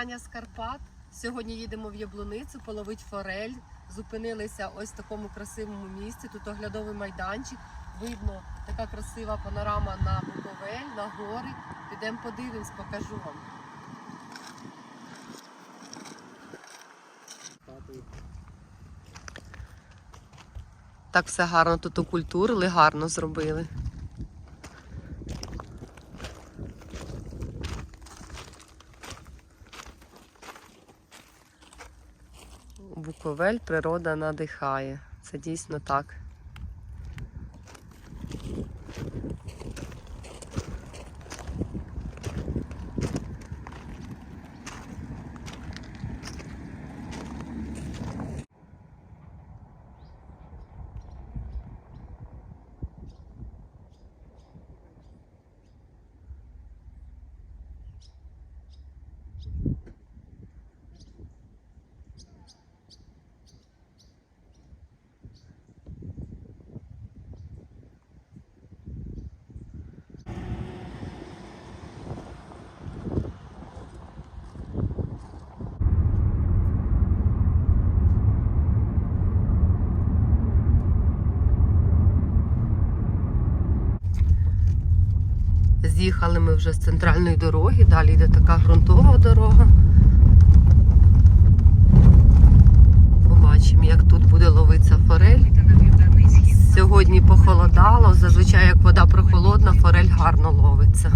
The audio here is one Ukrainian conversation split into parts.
Таня з Карпат. Сьогодні їдемо в Яблуницю половить форель. Зупинилися ось в такому красивому місці. Тут оглядовий майданчик. Видно така красива панорама на Буковель, на гори. Підемо подивимось, покажу вам. Так все гарно тут окультурили, гарно зробили. Буковель природа надихає. Це дійсно так. З'їхали ми вже з центральної дороги, далі йде така ґрунтова дорога. Побачимо, як тут буде ловитися форель. Сьогодні похолодало, зазвичай як вода прохолодна, форель гарно ловиться.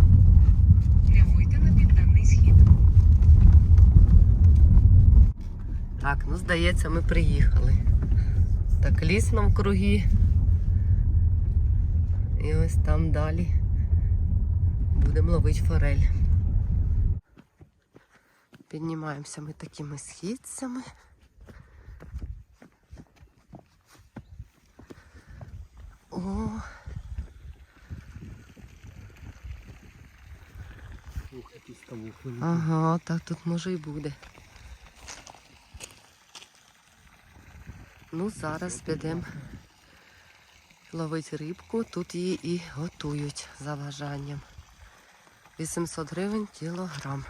Так, ну здається, ми приїхали. Так, ліс навкруги. І ось там далі будемо ловити форель. Піднімаємося ми такими східцями. О, ага, так тут може і буде. Ну, зараз підемо ловити рибку. Тут її і готують за бажанням. 800 гривень кілограм.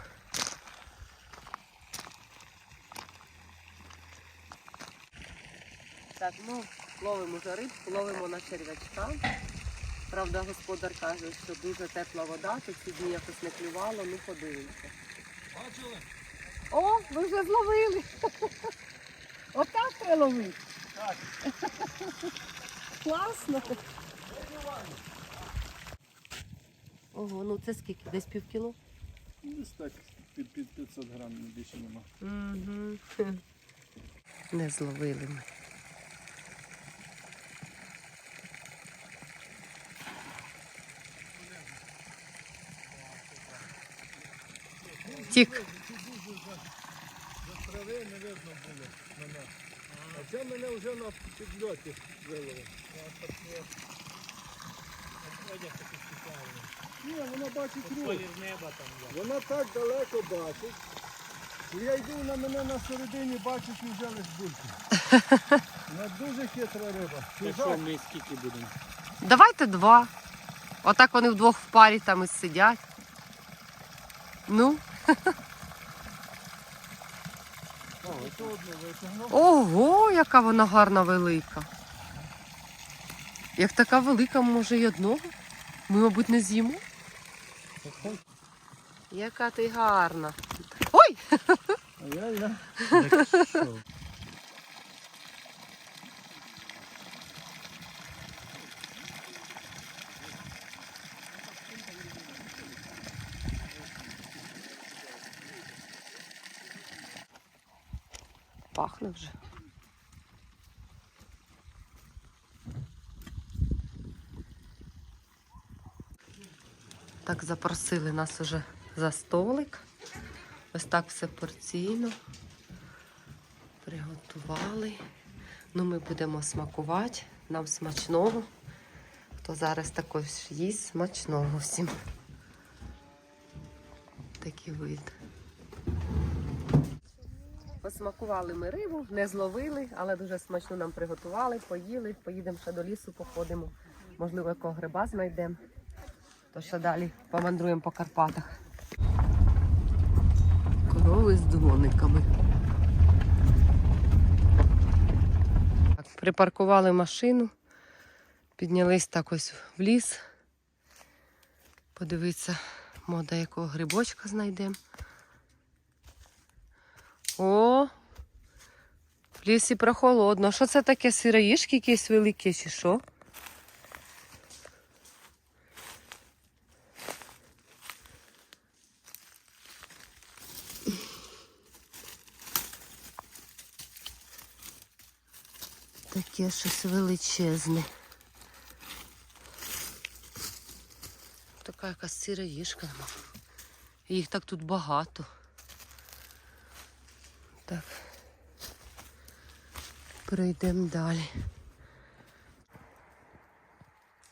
Так, ну, ловимо вже рибку, ловимо на черв'ячка. Правда, господар каже, що дуже тепла вода, то ці дні якось не клювало, ну подивимося. Бачили? О, ви вже зловили. Отак треба ловити. Так. Класно. Ого, ну це скільки? Десь пів кіло? Ну, Десь так, під, під 500 грам більше нема. Угу. Не зловили ми. Тік. За трави не видно було мене. А це мене вже на підльоті виловило. Ні, вона бачить рух. Вона так далеко бачить. що Я йду на мене на середині, бачиш і вже лиш бульку. Вона дуже хитра риба. Чужа. ми скільки будемо? Давайте два. Отак вони вдвох в парі там і сидять. Ну, О, ось одну витягнув. ого, яка вона гарна велика. Як така велика, може й одного. Ми, мабуть, не з'їмо. Яка ти гарна. Ой! Пахне вже. Так, запросили нас уже за столик. Ось так все порційно. Приготували. Ну, ми будемо смакувати. Нам смачного. Хто зараз також їсть, смачного всім. Такий вид. Посмакували ми рибу, не зловили, але дуже смачно нам приготували, поїли, поїдемо ще до лісу, походимо. Можливо, якого гриба знайдемо. То що далі помандруємо по Карпатах. Корови з дзвониками. Припаркували машину, піднялись так ось в ліс. Подивитися, мода якого грибочка знайдемо. О! В лісі прохолодно. Що це таке сироїшки якісь великі чи що? Таке щось величезне. Така якась сироїшка. Їх так тут багато. Так. Пройдемо далі.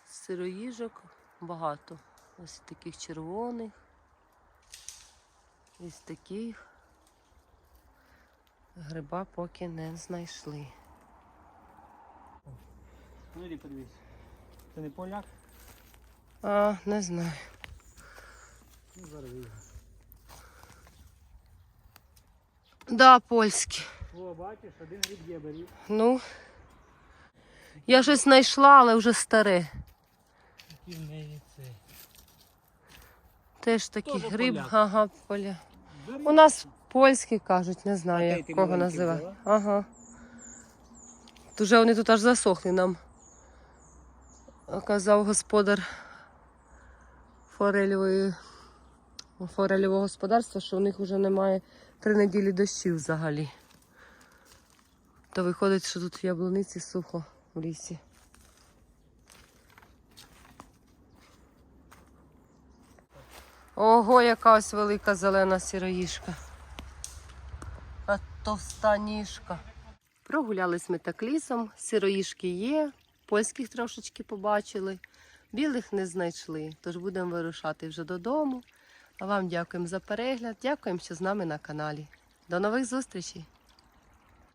Сироїжок багато. Ось таких червоних. Ось таких. Гриба поки не знайшли. Ну іди подивись. Це не поляк? А, не знаю. Ну зараз вийде. Да, польські. О, бачиш, один гриб є, беріть. Ну. Я щось знайшла, але вже старе. Який в неї це. Теж такий Тоже гриб, поляк. ага, поля. У нас польські кажуть, не знаю, А як ти кого маленький називають. взяла? Ага. Дуже вони тут аж засохли нам. Казав господар форельової, форельового господарства, що у них вже немає три неділі дощів взагалі. То виходить, що тут в яблуниці сухо в лісі. Ого, яка ось велика зелена сіроїшка. А товста ніжка. Прогулялись ми так лісом, сироїшки є, польських трошечки побачили, білих не знайшли. Тож будемо вирушати вже додому. А вам дякуємо за перегляд, дякуємо, що з нами на каналі. До нових зустрічей!